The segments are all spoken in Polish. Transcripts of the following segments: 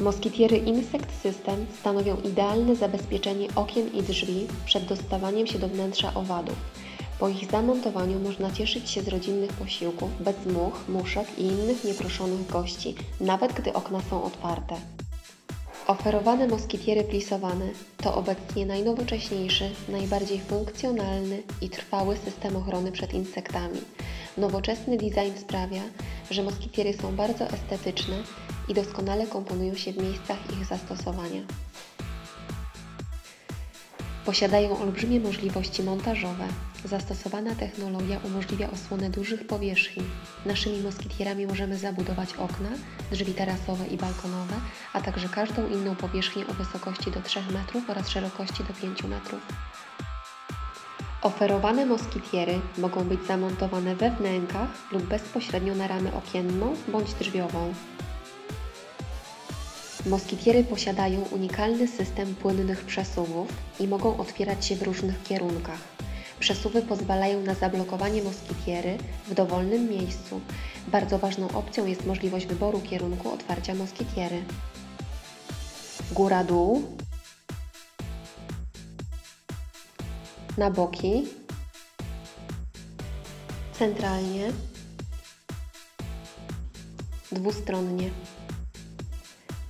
Moskitiery Insect System stanowią idealne zabezpieczenie okien i drzwi przed dostawaniem się do wnętrza owadów. Po ich zamontowaniu można cieszyć się z rodzinnych posiłków bez much, muszek i innych nieproszonych gości, nawet gdy okna są otwarte. Oferowane moskitiery plisowane to obecnie najnowocześniejszy, najbardziej funkcjonalny i trwały system ochrony przed insektami. Nowoczesny design sprawia, że moskitiery są bardzo estetyczne i doskonale komponują się w miejscach ich zastosowania. Posiadają olbrzymie możliwości montażowe. Zastosowana technologia umożliwia osłonę dużych powierzchni. Naszymi moskitierami możemy zabudować okna, drzwi tarasowe i balkonowe, a także każdą inną powierzchnię o wysokości do 3 metrów oraz szerokości do 5 metrów. Oferowane moskitiery mogą być zamontowane we wnękach lub bezpośrednio na ramę okienną bądź drzwiową. Moskitiery posiadają unikalny system płynnych przesuwów i mogą otwierać się w różnych kierunkach. Przesuwy pozwalają na zablokowanie moskitiery w dowolnym miejscu. Bardzo ważną opcją jest możliwość wyboru kierunku otwarcia moskitiery. Góra-dół, na boki, centralnie, dwustronnie.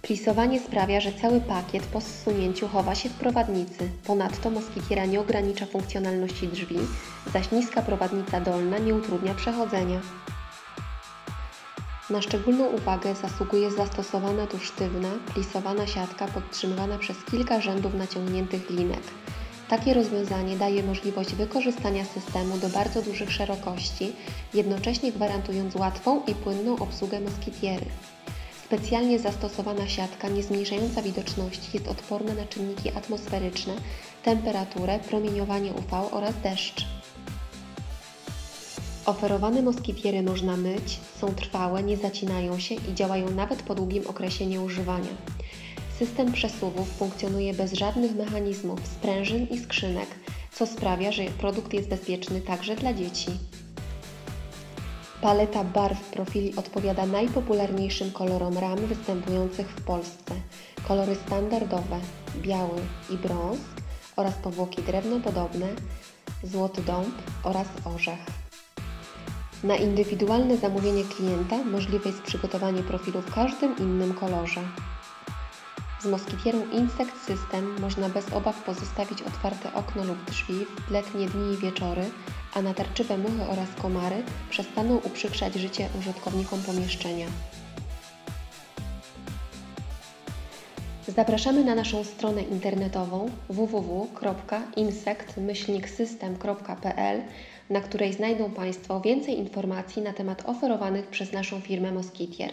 Plisowanie sprawia, że cały pakiet po zsunięciu chowa się w prowadnicy. Ponadto moskitiera nie ogranicza funkcjonalności drzwi, zaś niska prowadnica dolna nie utrudnia przechodzenia. Na szczególną uwagę zasługuje zastosowana tu sztywna, plisowana siatka podtrzymywana przez kilka rzędów naciągniętych linek. Takie rozwiązanie daje możliwość wykorzystania systemu do bardzo dużych szerokości, jednocześnie gwarantując łatwą i płynną obsługę moskitiery. Specjalnie zastosowana siatka nie zmniejszająca widoczności jest odporna na czynniki atmosferyczne, temperaturę, promieniowanie UV oraz deszcz. Oferowane moskitiery można myć, są trwałe, nie zacinają się i działają nawet po długim okresie nieużywania. System przesuwów funkcjonuje bez żadnych mechanizmów, sprężyn i skrzynek, co sprawia, że produkt jest bezpieczny także dla dzieci. Paleta barw profili odpowiada najpopularniejszym kolorom ram występujących w Polsce. Kolory standardowe biały i brąz oraz powłoki drewnopodobne, złoty dąb oraz orzech. Na indywidualne zamówienie klienta możliwe jest przygotowanie profilu w każdym innym kolorze. Z moskitierą Insect System można bez obaw pozostawić otwarte okno lub drzwi w letnie dni i wieczory, a natarczywe muchy oraz komary przestaną uprzykrzać życie użytkownikom pomieszczenia. Zapraszamy na naszą stronę internetową www.insect-system.pl, na której znajdą Państwo więcej informacji na temat oferowanych przez naszą firmę moskitier.